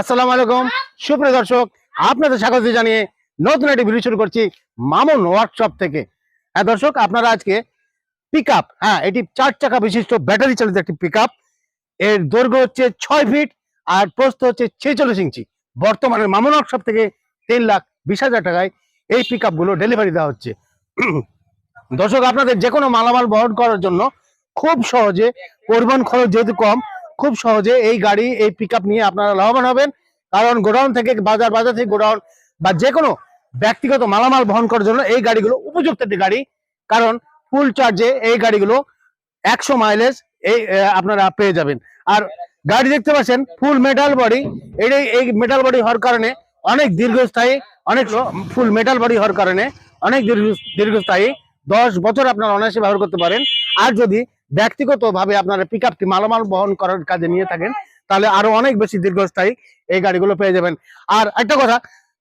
আসসালামু আলাইকুম। সুপ্রিয় দর্শক, আপনাদের স্বাগত জানিয়ে নতুন একটি ভিডিও শুরু করছি মামুন ওয়ার্কশপ থেকে। হ্যাঁ দর্শক, আপনারা আজকে পিক হ্যাঁ এটি চার চাকা বিশিষ্ট ব্যাটারি চালিত একটি পিক এর দৈর্ঘ্য হচ্ছে ছয় ফিট আর প্রস্থ হচ্ছে ছেচল্লিশ ইঞ্চি। বর্তমানে মামুন ওয়ার্কশপ থেকে তিন লাখ বিশ হাজার টাকায় এই পিকগুলো ডেলিভারি দেওয়া হচ্ছে। দর্শক, আপনাদের যে কোনো মালামাল বহন করার জন্য খুব সহজে পরিবহন খরচ যেহেতু কম, খুব সহজে এই গাড়ি, এই পিক নিয়ে আপনারা লাভবান হবেন। কারণ গোডাউন থেকে বাজার বাজার থেকে গোডাউন বা যে কোনো ব্যক্তিগত মালামাল বহন করার জন্য এই গাড়িগুলো উপযুক্ত একটি গাড়ি। কারণ ফুল চার্জে এই গাড়িগুলো একশো মাইলেজ এই আপনারা পেয়ে যাবেন। আর গাড়ি দেখতে পাচ্ছেন ফুল মেটাল বডি এই এই মেটাল বডি হওয়ার কারণে অনেক দীর্ঘস্থায়ী, অনেক ফুল মেটাল বডি হওয়ার কারণে অনেক দীর্ঘ- দীর্ঘস্থায়ী। দশ বছর আপনারা অনায়াসে ব্যবহার করতে পারেন। আর যদি ব্যক্তিগত ভাবে আপনারা পিক আপটি মালামাল বহন করার কাজে নিয়ে থাকেন, তাহলে আরও অনেক বেশি দীর্ঘস্থায়ী এই গাড়িগুলো পেয়ে যাবেন। আর একটা কথা,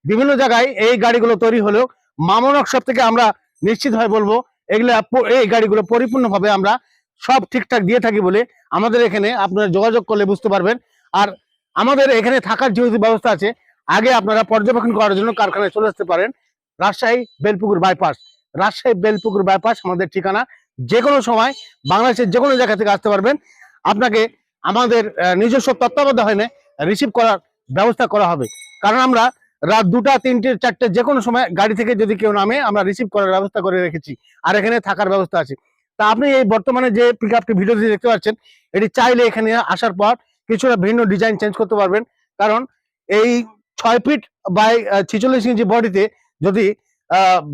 বিভিন্ন জায়গায় এই গাড়িগুলো তৈরি হলেও মামন ওয়ার্কশপ থেকে আমরা নিশ্চিতভাবে বলব, এগুলো এই গাড়িগুলো পরিপূর্ণভাবে আমরা সব ঠিকঠাক দিয়ে থাকি বলে আমাদের এখানে আপনারা যোগাযোগ করলে বুঝতে পারবেন। আর আমাদের এখানে থাকার যেহেতু ব্যবস্থা আছে, আগে আপনারা পর্যবেক্ষণ করার জন্য কারখানায় চলে আসতে পারেন। রাজশাহী বেলপুকুর বাইপাস রাজশাহী বেলপুকুর বাইপাস আমাদের ঠিকানা। যে কোনো সময় বাংলাদেশের যে কোনো জায়গা থেকে আসতে পারবেন। আপনাকে আমাদের নিজস্ব তত্ত্বাবধানে রিসিভ করার ব্যবস্থা করা হবে। কারণ আমরা রাত দুটা, তিনটে, চারটে যে কোনো সময় গাড়ি থেকে যদি কেউ নামে, আমরা রিসিভ করার ব্যবস্থা করে রেখেছি। আর এখানে থাকার ব্যবস্থা আছে। তা আপনি এই বর্তমানে যে পিক আপটি ভিডিওটি দেখতে পাচ্ছেন, এটি চাইলে এখানে আসার পর কিছুটা ভিন্ন ডিজাইন চেঞ্জ করতে পারবেন। কারণ এই ছয় ফিট বাই ছিচল্লিশ ইঞ্চি বডিতে যদি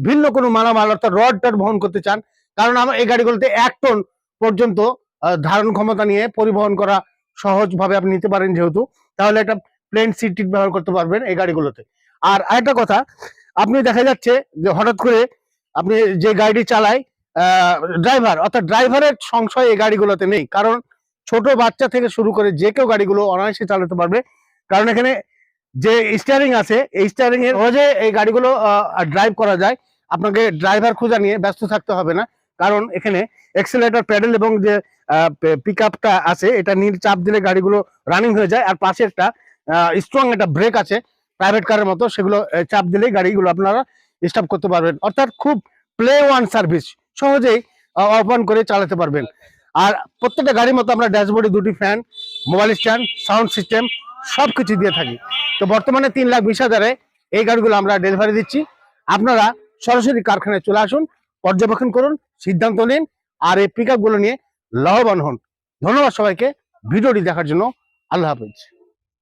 ভিন্ন কোনো মালামাল অর্থাৎ রড টড বহন করতে চান কারণ আমার এই গাড়িগুলোতে এক টন পর্যন্ত ধারণ ক্ষমতা নিয়ে পরিবহন করা সহজভাবে আপনি নিতে পারেন যেহেতু, তাহলে একটা প্লেন সিট ব্যবহার করতে পারবেন এই গাড়িগুলোতে। আর আরেকটা কথা, আপনি দেখা যাচ্ছে যে হঠাৎ করে আপনি যে গাড়িটি চালায় ড্রাইভার অর্থাৎ ড্রাইভারের সংশয় এই গাড়িগুলোতে নেই। কারণ ছোট বাচ্চা থেকে শুরু করে যে কেউ গাড়িগুলো অনায়াসে চালাতে পারবে। কারণ এখানে যে স্টিয়ারিং আছে, এই স্টিয়ারিং এর সহজে এই গাড়িগুলো ড্রাইভ করা যায়। আপনাকে ড্রাইভার খোঁজা নিয়ে ব্যস্ত থাকতে হবে না। কারণ এখানে এক্সেলেটার প্যাডেল এবং যে পিক আছে, এটা নীল চাপ দিলে গাড়িগুলো রানিং হয়ে যায়। আর পাশে একটা স্ট্রং একটা ব্রেক আছে প্রাইভেট কারের মতো, সেগুলো চাপ দিলেই গাড়িগুলো আপনারা স্টপ করতে পারবেন। অর্থাৎ খুব প্লে ওয়ান সার্ভিস সহজেই ওপেন করে চালাতে পারবেন। আর প্রত্যেকটা গাড়ির মতো আমরা ড্যাশবোর্ডে দুটি fan mobile stand sound system সব কিছু দিয়ে থাকি। তো বর্তমানে তিন লাখ বিশ হাজারে এই গাড়িগুলো আমরা ডেলিভারি দিচ্ছি। আপনারা সরাসরি কারখানায় চলে আসুন পর্যবেক্ষণ করুন, সিদ্ধান্ত নিন আর এই পিক নিয়ে লাভবান হন। ধন্যবাদ সবাইকে। ভিডিওটি দেখার জন্য আল্লাহ হাফিজ।